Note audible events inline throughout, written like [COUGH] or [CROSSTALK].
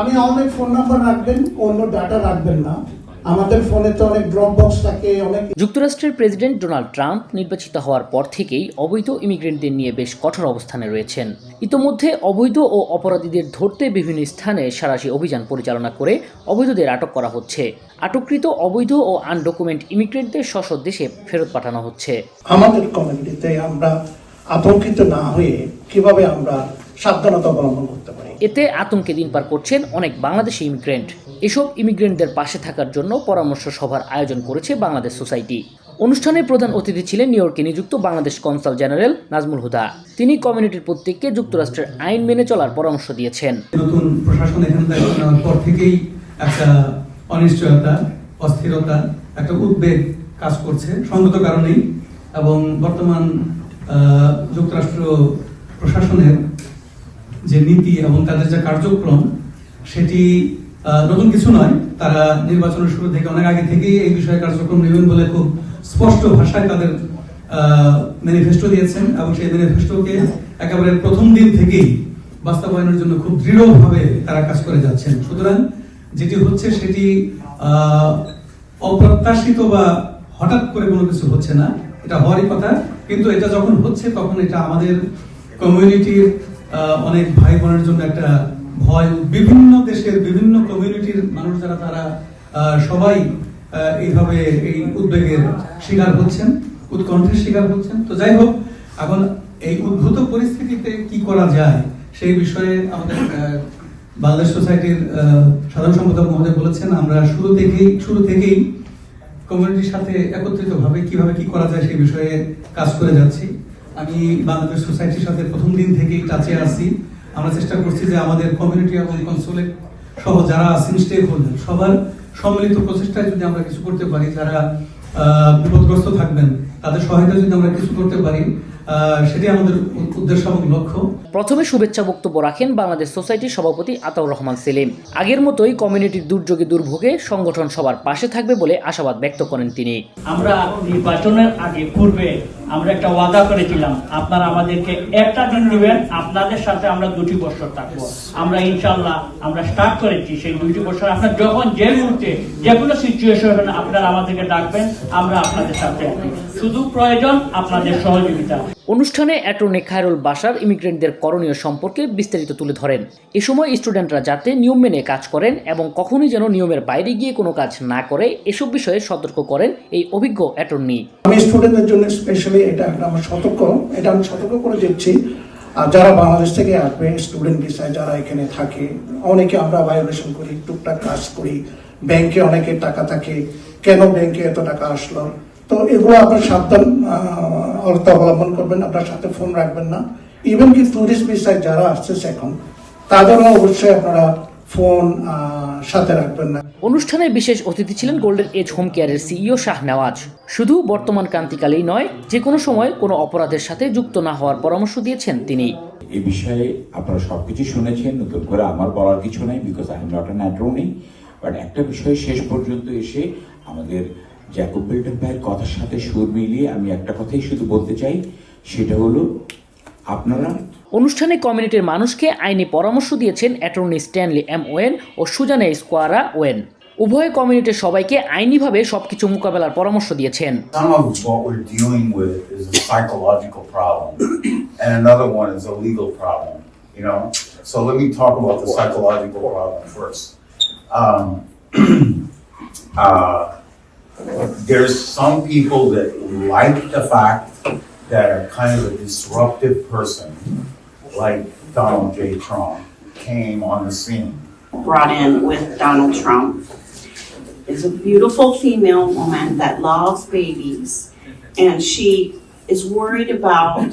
আমি অনেক phone number রাখবেন অন্য ডাটা রাখবেন না। আমাদের ফোনে তো অনেক ড্রপ বক্স থাকে অনেক যুক্তরাষ্ট্রের প্রেসিডেন্ট ডোনাল্ড ট্রাম্প নির্বাচিত হওয়ার পর থেকেই অবৈধ ইমিগ্রেন্টদের নিয়ে বেশ কঠোর অবস্থানে রয়েছেন। ইতোমধ্যে অবৈধ ও অপরাধীদের ধরতে বিভিন্ন স্থানে সারাশি অভিযান পরিচালনা করে অবৈধদের আটক করা হচ্ছে। আটককৃত অবৈধ ও আনডকুমেন্ট ইমিগ্রেন্টদের স্বস্ব দেশে ফেরত পাঠানো হচ্ছে। আমাদের কমিউনিটিতে আমরা আতঙ্কিত না হয়ে কীভাবে আমরা সাবধানতা অবলম্বন করতে পারি। এতে আতঙ্কে দিন পার করছেন অনেক বাংলাদেশি ইমিগ্রেন্ট এসব ইমিগ্রেন্টদের পাশে থাকার জন্য পরামর্শ সভার আয়োজন করেছে বাংলাদেশ সোসাইটি। অনুষ্ঠানে প্রধান অতিথি ছিলেন নিউ ইয়র্কে নিযুক্ত বাংলাদেশ কনসাল জেনারেল নাজমুল হুদা। তিনি কমিউনিটির প্রত্যেককে যুক্তরাষ্ট্রের আইন মেনে চলার পরামর্শ দিয়েছেন। নতুন প্রশাসন এখানে দায়িত্ব পর থেকেই একটা অনিশ্চয়তা অস্থিরতা একটা উদ্বেগ কাজ করছে সঙ্গত কারণেই এবং বর্তমান যুক্তরাষ্ট্র প্রশাসনের যে নীতি এবং তাদের যে কার্যক্রম, সেটি নতুন কিছু নয়। তারা নির্বাচনের শুরু থেকে অনেক আগে থেকেই এই বিষয়ে কার্যক্রম নেবেন বলে খুব স্পষ্ট ভাষায় তাদের ম্যানিফেস্টো দিয়েছেন এবং সেই ম্যানিফেস্টোকে একেবারে প্রথম দিন থেকেই বাস্তবায়নের জন্য খুব দৃঢ়ভাবে তারা কাজ করে যাচ্ছেন। সুতরাং যেটি হচ্ছে সেটি অপ্রত্যাশিত বা হঠাৎ করে কোনো কিছু হচ্ছে না। এটা হওয়ারই কথা। কিন্তু এটা যখন হচ্ছে, তখন এটা আমাদের কমিউনিটির অনেক ভাই বোনের জন্য একটা ভয়। বিভিন্ন দেশের বিভিন্ন কমিউনিটির মানুষ যারা, তারা সবাই এইভাবে এই উদ্বেগের শিকার হচ্ছেন, উৎকণ্ঠের শিকার হচ্ছেন। তো যাই হোক, এখন এই উদ্ভূত পরিস্থিতিতে কি করা যায় সেই বিষয়ে আমাদের বাংলাদেশ সোসাইটির সাধারণ সম্পাদক মহোদয় বলেছেন, আমরা শুরু থেকেই শুরু থেকেই কমিউনিটির সাথে একত্রিতভাবে কীভাবে কি করা যায় সেই বিষয়ে কাজ করে যাচ্ছি। আমি বাংলাদেশ সোসাইটির সাথে প্রথম দিন থেকেই টাচে আসি আমরা চেষ্টা করছি যে আমাদের কমিউনিটি এবং কনসুলেট সহ যারা আছেন স্টেক হোল্ডার সবার সম্মিলিত প্রচেষ্টায় যদি আমরা কিছু করতে পারি, যারা বিপদগ্রস্ত থাকবেন তাদের সহায়তা যদি আমরা কিছু করতে পারি সেটি আমাদের উদ্দেশ্য এবং লক্ষ্য। প্রথমে শুভেচ্ছা বক্তব্য রাখেন বাংলাদেশ সোসাইটির সভাপতি আতাউর রহমান সেলিম। আগের মতোই কমিউনিটির দুর্যোগে দুর্ভোগে সংগঠন সবার পাশে থাকবে বলে আশাবাদ ব্যক্ত করেন তিনি। আমরা নির্বাচনের আগে পূর্বে আমরা একটা ওয়াদা করেছিলাম আপনারা আমাদেরকে একটা দিন দিবেন আপনাদের সাথে আমরা দুটি বছর থাকব। আমরা ইনশাল্লাহ আমরা স্টার্ট করেছি সেই দুটি বছর। আপনার যখন যে মুহূর্তে যে কোনো সিচুয়েশন আপনারা আমাদেরকে ডাকবেন আমরা আপনাদের সাথে আছি। শুধু প্রয়োজন আপনাদের সহযোগিতা। অনুষ্ঠানে অ্যাটর্নি খায়রুল বাসার ইমিগ্রেন্টদের করণীয় সম্পর্কে বিস্তারিত তুলে ধরেন। এ সময় স্টুডেন্টরা যাতে নিয়ম মেনে কাজ করেন এবং কখনোই যেন নিয়মের বাইরে গিয়ে কোনো কাজ না করে এসব বিষয়ে সতর্ক করেন এই অভিজ্ঞ অ্যাটর্নি। আমি স্টুডেন্টদের জন্য স্পেশালি এটা একটা আমার সতর্ক এটা আমি সতর্ক করে দিচ্ছি। আর যারা বাংলাদেশ থেকে আসবে স্টুডেন্ট ভিসায় যারা এখানে থাকে অনেকে আমরা ভায়োলেশন করি টুকটাক কাজ করি ব্যাংকে অনেকের টাকা থাকে। কেন ব্যাংকে এত টাকা আসলো? তো এগুলো আপনার সাবধান অর্থ অবলম্বন করবেন আপনার সাথে ফোন রাখবেন না। ইভেন কি টুরিস্ট ভিসায় যারা আসতেছে এখন তাদেরও অবশ্যই আপনারা ফোন সাথে রাখবেন না। অনুষ্ঠানে বিশেষ অতিথি ছিলেন গোল্ডেন এজ হোম কেয়ারের সিইও শাহ নেওয়াজ। শুধু বর্তমান ক্রান্তিকালেই নয় যে কোনো সময় কোনো অপরাধের সাথে যুক্ত না হওয়ার পরামর্শ দিয়েছেন তিনি। এই বিষয়ে আপনারা সবকিছু শুনেছেন নতুন করে আমার বলার কিছু নাই because I am not an attorney but একটা বিষয় শেষ পর্যন্ত এসে আমাদের জ্যাকব বিল্টন ভাইয়ের কথার সাথে সুর মিলিয়ে আমি একটা কথাই শুধু বলতে চাই সেটা হলো আপনারা অনুষ্ঠানে কমিউনিটির মানুষকে আইনি পরামর্শ দিয়েছেন অ্যাটর্নি স্ট্যানলি এম ওয়েন ও সুজানা স্কোয়ারা ওয়েন উভয় কমিউনিটির সবাইকে আইনিভাবে সবকিছু মোকাবেলার পরামর্শ দিয়েছেন Some of what we're dealing with is a psychological problem, and another one is a legal problem, you know? So let me talk about the psychological problem first. Um, [CLEARS THROAT] uh, there's some people that like the fact that a kind of a disruptive person, like Donald J. Trump, came on the scene. brought in with Donald Trump is a beautiful female woman that loves babies, and she is worried about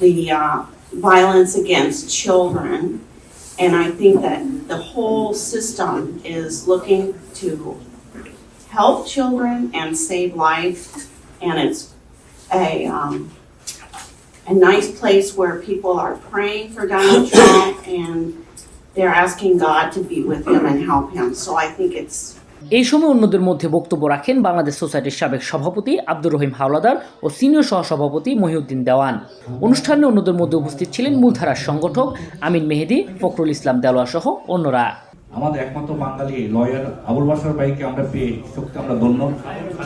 the uh, violence against children. And I think that the whole system is looking to help children and save life, and it's a um, a nice place where people are praying for Donald Trump and they're asking God to be with him and help him. So I think it's এই সময় অন্যদের মধ্যে বক্তব্য রাখেন বাংলাদেশ সোসাইটির সাবেক সভাপতি আব্দুর রহিম হাওলাদার ও সিনিয়র সহসভাপতি মহিউদ্দিন দেওয়ান অনুষ্ঠানে অন্যদের মধ্যে উপস্থিত ছিলেন মূলধারার সংগঠক আমিন মেহেদি ফখরুল ইসলাম দেলোয়া সহ অন্যরা আমাদের একমাত্র বাঙালি লয়ার আবুল বাসার ভাইকে আমরা পেয়ে সত্যি আমরা ধন্য।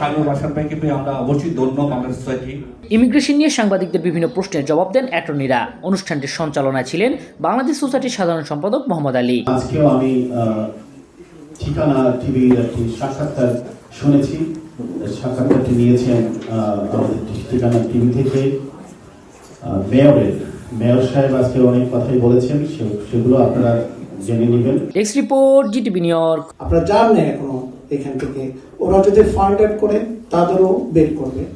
সাগর বাসার ভাইকে পেয়ে আমরা অবশ্যই ধন্য বাংলাদেশ সোসাইটি। ইমিগ্রেশন নিয়ে সাংবাদিকদের বিভিন্ন প্রশ্নের জবাব দেন অ্যাটর্নিরা। অনুষ্ঠানটির সঞ্চালনায় ছিলেন বাংলাদেশ সোসাইটির সাধারণ সম্পাদক মোহাম্মদ আলী। আজকেও আমি ঠিকানা টিভির একটি সাক্ষাৎকার শুনেছি। সাক্ষাৎকারটি নিয়েছেন আমাদের ঠিকানা টিভি থেকে মেয়রের। মেয়র সাহেব আজকে অনেক কথাই বলেছেন সেগুলো আপনারা জেনে নেবেন। এক্স রিপোর্ট জিটিভি নিউইয়র্ক আপনারা জানেন এখনও এখান থেকে। ওরা যদি ফান্ড করে তাদেরও বের করবে।